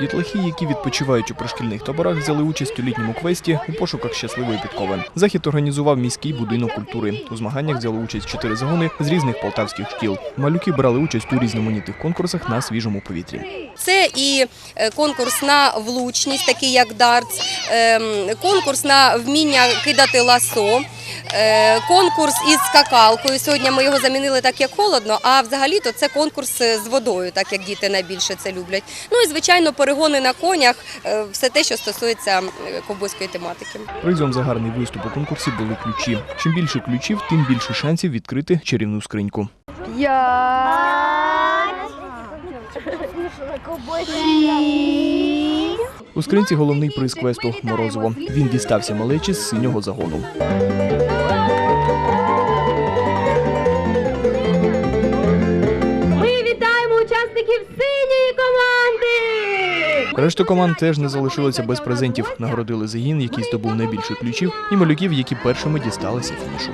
Дітлахи, які відпочивають у пришкільних таборах, взяли участь у літньому квесті у пошуках щасливої підкови. Захід організував міський будинок культури. У змаганнях взяли участь чотири загони з різних полтавських шкіл. Малюки брали участь у різноманітних конкурсах на свіжому повітрі. Це і е, конкурс на влучність, такий як дартс, ем, конкурс на вміння кидати ласо, конкурс із скакалкою. Сьогодні ми його замінили так, як холодно, а взагалі-то це конкурс е, з водою, так як діти найбільше це люблять. Ну і звичайно, перегони на конях, е, все те, що стосується е, ковбойської тематики. Призом за гарний виступ у конкурсі були ключі. Чим більше ключів, тим більше шансів відкрити чарівну скриньку. У скринці головний приз квесту Морозово. Він дістався малечі з синього загону. Ми вітаємо учасників синьої команди! Решта команд теж не залишилося без презентів. Нагородили загін, який здобув найбільше ключів, і малюків, які першими дісталися фінішу.